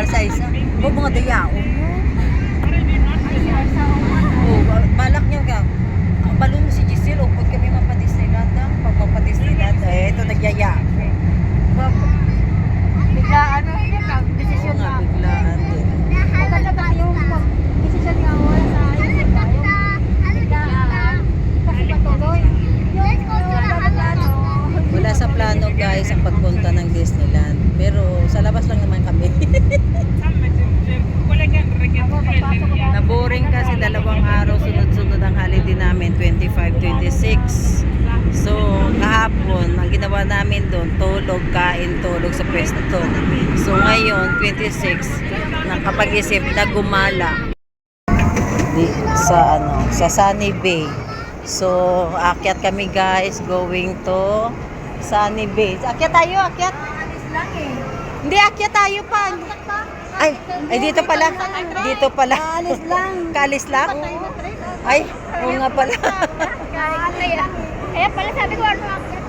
Bal sa isa. O mga dayao mo. O, oh, balak niyo ka. Balon si Giselle, o kami mapadis nila. Pag mapadis nila, eh, ito nagyaya. Ginawa namin doon, tulog, kain, tulog sa pwesto to. So, ngayon, 26, nakapag-isip na gumala di, sa ano, sa Sunny Bay. So, akyat kami guys, going to Sunny Bay. Akyat tayo, akyat. Hindi, akyat tayo pa. Ay, ay dito pala. Dito pala. Alis lang. Kalis lang? Ay, oo nga pala. Kaya, pala sabi ko, ano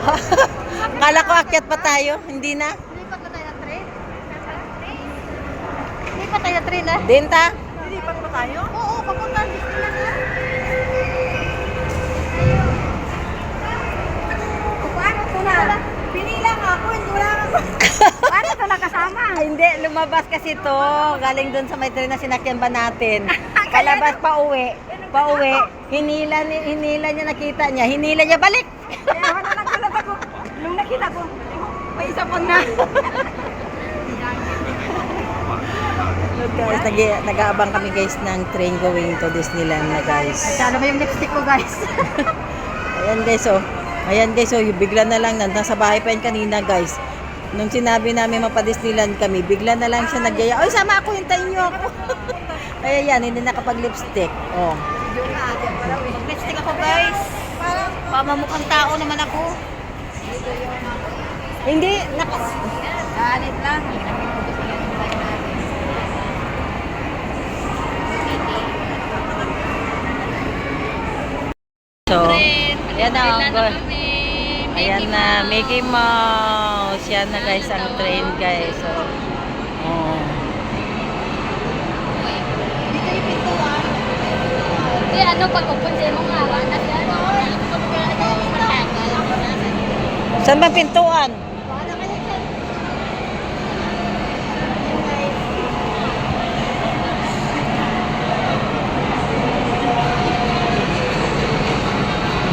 Kala ko akyat pa tayo. Hindi na. Lipat na tayo ng train. Lipat tayo ng train ah. Denta? Lipat pa tayo? Oo, papunta Disneyland na. Paano na? Pinila nga ako, hindi wala ako. Paano ito nakasama? Hindi, lumabas kasi to. Galing doon sa may train na sinakyan ba natin. Palabas pa uwi. Pa uwi. Hinila, ni, hinila niya, nakita niya. Hinila niya, balik. Kaya ako na nagulat ako. Nung nakita ko, may isa pang na. Guys, nag nag-aabang kami guys ng train going to Disneyland na guys. Talo mo yung lipstick ko guys. Ayan guys, oh. Ayan guys, oh. Bigla na lang, nasa bahay pa yun kanina guys. Nung sinabi namin mapa-Disneyland kami, bigla na lang siya nagyaya. Oy, sama ako, hintayin niyo ako. Kaya yan, hindi nakapag-lipstick. Oh. Lipstick ako guys. Pamamukhang tao naman ako. Hindi, naka... Galit lang. So, yan na, ang go. Ayan na, Mickey Mouse. Yan na guys, ang train guys. So, oh. Hindi, ano, pag upunsin mo nga, wala siya. Ano, Saan ba pintuan?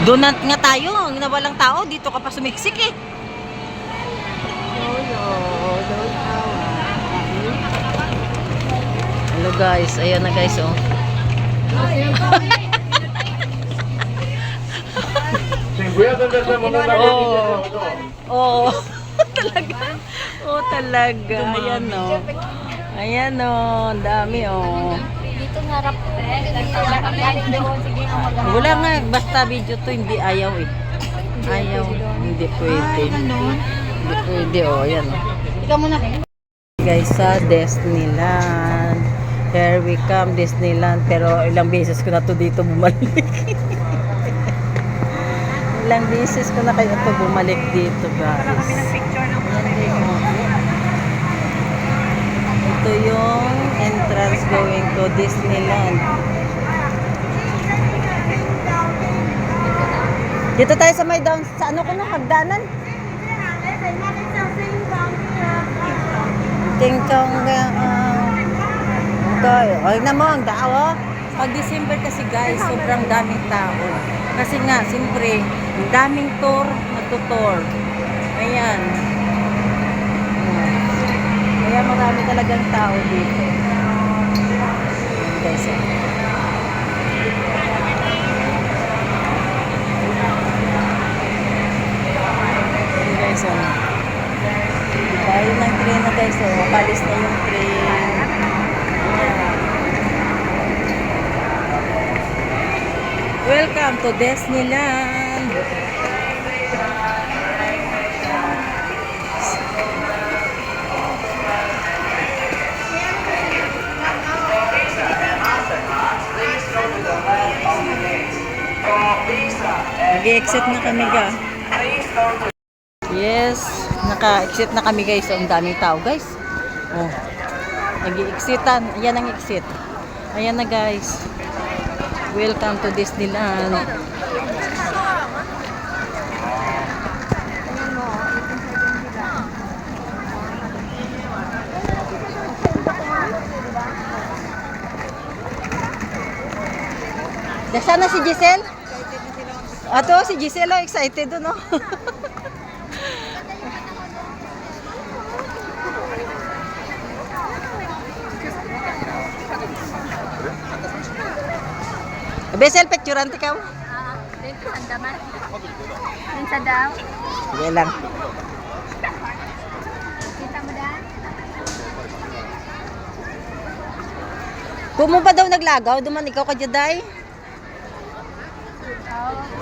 Doon na nga tayo. Ang nawalang tao, dito ka pa sumiksik eh. Hello guys, ayan na guys oh. Oo. Oo. talaga. Oo talaga. Ayan oh. Ayan oh, ang dami oh. Dito nga harap. Wala nga, basta video to, hindi ayaw eh. Ayaw, hindi pwede. Hindi pwede oh, ayan oh. Ikaw muna. Guys, sa Disneyland. Here we come, Disneyland. Pero ilang beses ko na to dito bumalik. ilang beses ko na kayo to bumalik dito, guys. Ito yung entrance going to Disneyland. Dito tayo sa may down, sa ano ko na, hagdanan. Ting tong uh, okay. Ay na mo ang tao. oh. Pag December kasi guys, sobrang daming tao. Kasi nga, siyempre, ang daming tour, nagtutour. Ayan. Kaya marami talagang tao dito. Guys, guys, oh. Train na guys, oh, palis na yung train. Welcome to Disneyland. Nag-exit na kami ga. Yes, naka-exit na kami guys. Ang daming tao guys. Oh. Nag-exitan. Ayan ang exit. Ayan na guys. Welcome to Disneyland. Nasaan na si Giselle? Ato, si Giselle, oh, excited doon, oh. Besel, picturean ka mo. Andaman. Minsan daw. Sige lang. Kita mo daan? Kung mo pa daw naglagaw, duman ikaw ka Jaday. Oo. Gaday ng tawag na